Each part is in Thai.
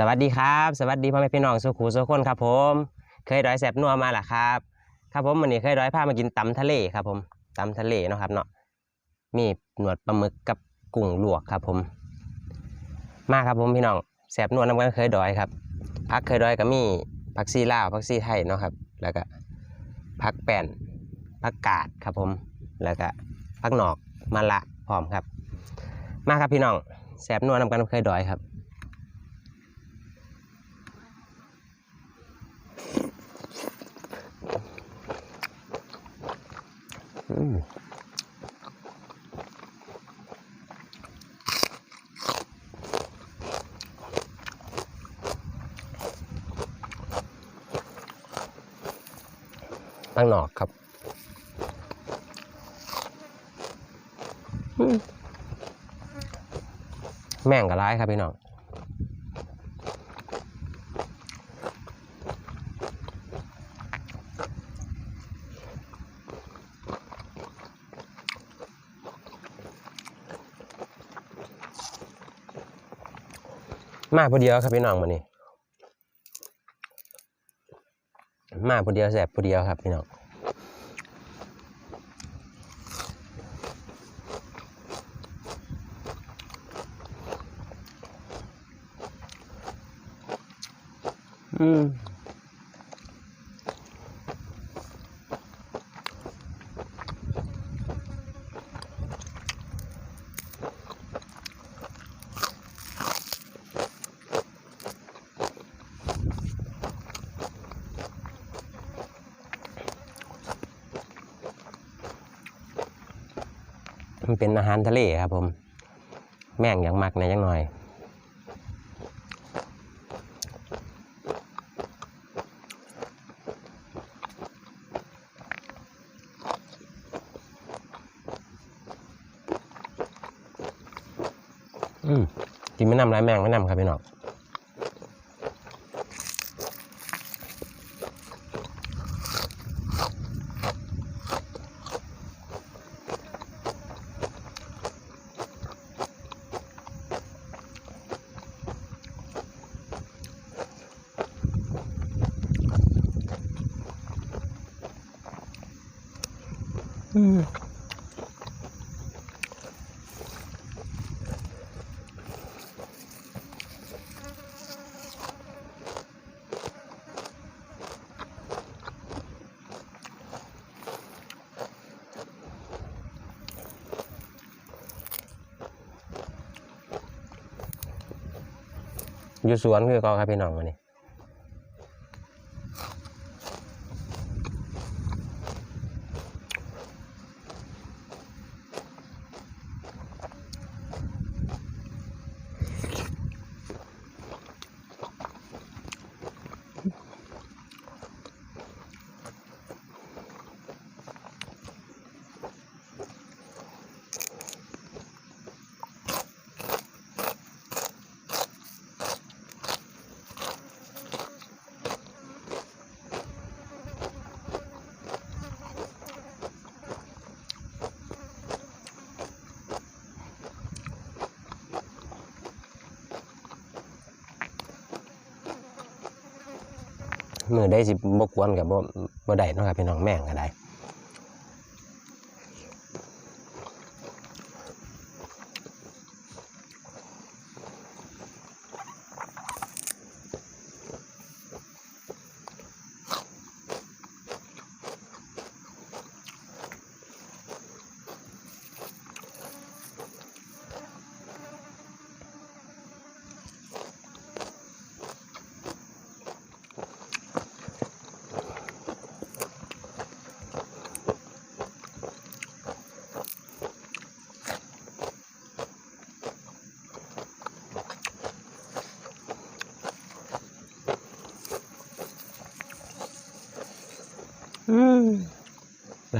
สวัสดีครับ สวัสดีพ่อแม่พี่น้องสุขูสุขคนครับผม เคยดอยแสบนัวมาล่ะครับ ครับผมวันนี้เคยดอยพามากินตำทะเลครับผมตำทะเลเนาะครับเนาะมีหนวดปลาหมึกกับกุ้งลวกครับผม มาครับผมพี่น้องแสบนัวน้ำกันเคยดอยครับพักเคยดอยก็มีพักซีลาวพักซีไทยเนาะครับ แล้วก็พักแป้นพักกาดครับผม แล้วก็พักหนอกมะละพร้อมครับ มาครับพี่น้องแสบนัวน้ำกันเคยดอยครับ ตั้งหนอกครับแม่งกับร้ายครับพี่น้อง มาพอเดียวครับพี่น้องมานนี้มาพอเดียวแสบพอเดียวครับพี่น้องอืม เป็นอาหารทะเลครับผม แม่งอย่างมักในยังหน่อยอืมกินไม่นำไรแมงไม่นำครับพี่น้อง อืมอยู่สวนคือเก็ครับพี่น้องวันนี้ มือได้สิบกวนกับบ่บ่ได้เนาะครับพี่น้องแม่งก็ได้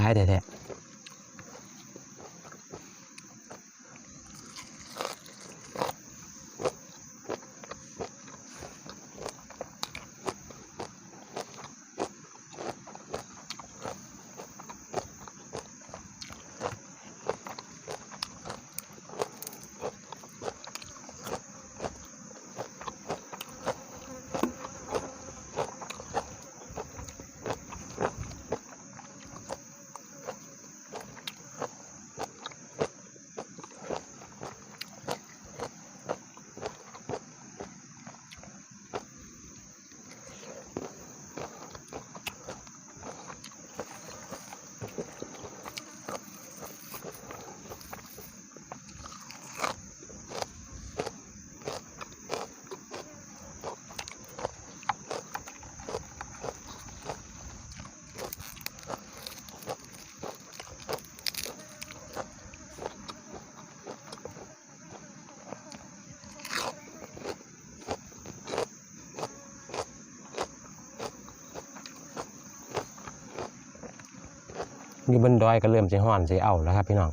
ร้ายแอยู่บนดอยก็เริ่มสิห้อนสิเอาแล้วครับพี่น้อง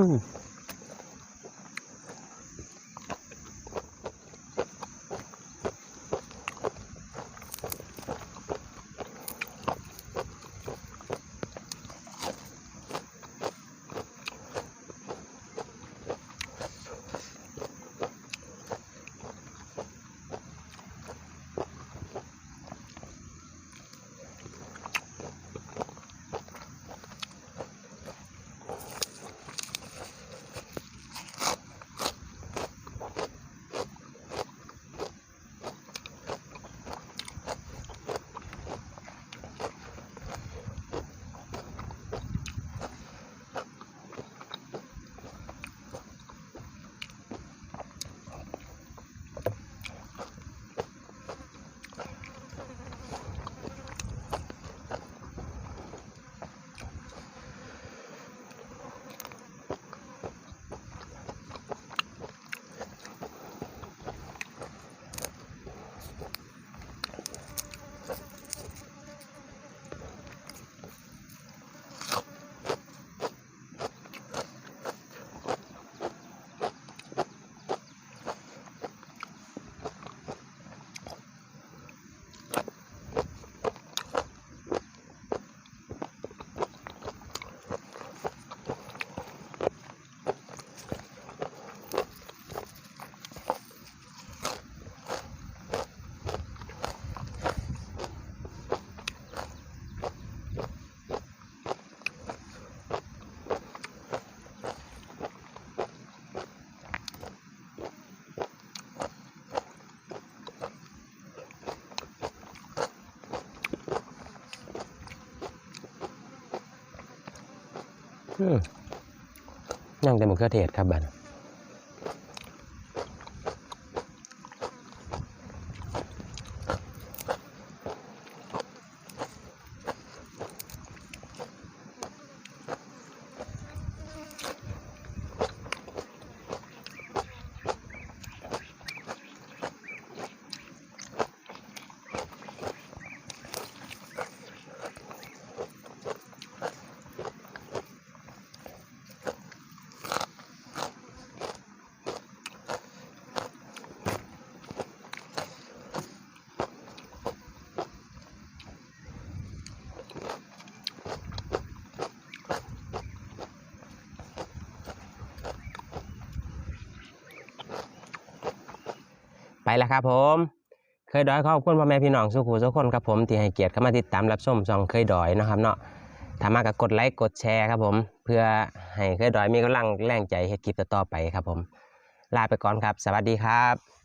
อื นั่งแต่มะเขือเทศครับบัดไแล้วครับผม เคยดอยขอบคุณพ่อแม่พี่น้องสุขูทุกคนครับผมที่ให้เกียรติเข้ามาติดตามรับชมช่องเคยดอยนะครับเนาะถ้ามากก็กดไลค์กดแชร์ครับผม เพื่อให้เคยดอยมีกำลังแรงใจให้คลิปต่อๆไปครับผม ลาไปก่อนครับ สวัสดีครับ